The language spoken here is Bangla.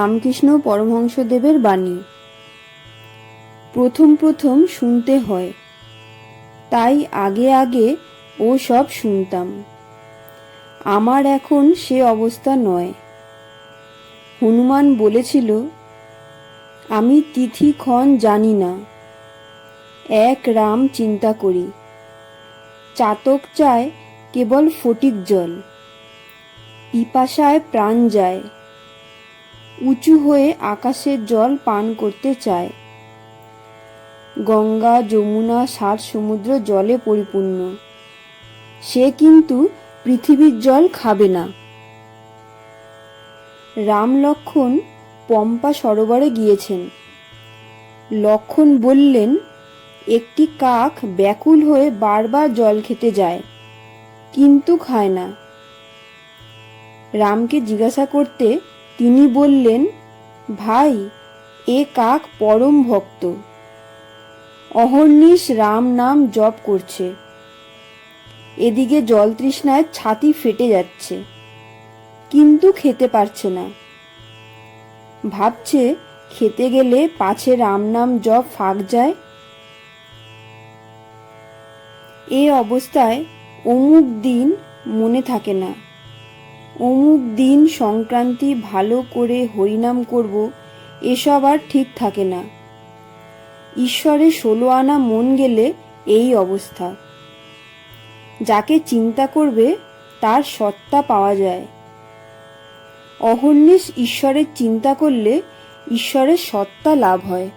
রামকৃষ্ণ পরমহংসদেবের বাণী। প্রথম প্রথম শুনতে হয়, তাই আগে আগে ও সব শুনতাম। আমার এখন সে অবস্থা নয়। হনুমান বলেছিল, আমি তিথি ক্ষণ জানি না, এক রাম চিন্তা করি। চাতক চায় কেবল ফটিক জল, পিপাসায় প্রাণ যায়। উঁচু হয়ে আকাশের জল পান করতে চায়। গঙ্গা, যমুনা সাত সমুদ্র জলে পরিপূর্ণ। সে কিন্তু পৃথিবীর জল খাবে না। রাম লক্ষণ পম্পা সরোবরে গিয়েছেন। লক্ষণ বললেন, একটি কাক ব্যাকুল হয়ে বারবার জল খেতে যায়, কিন্তু খায় না। রামকে জিজ্ঞাসা করতে তিনি বললেন, ভাই, এ কাক পরম ভক্ত। অহর্নিশ রাম নাম জপ করছে। এদিকে জল তৃষ্ণায় ছাতি ফেটে যাচ্ছে, কিন্তু খেতে পারছে না। ভাবছে, খেতে গেলে পাছে রাম নাম জপ ফাঁক যায়। এ অবস্থায় অমুক দিন মনে থাকে না। অমুক দিন সংক্রান্তি ভালো করে হরিনাম করব, এসব আর ঠিক থাকে না। ঈশ্বরে ষোলো আনা মন গেলে এই অবস্থা। যাকে চিন্তা করবে, তার সত্তা পাওয়া যায়। অহর্নিশ ঈশ্বরের চিন্তা করলে ঈশ্বরের সত্তা লাভ হয়।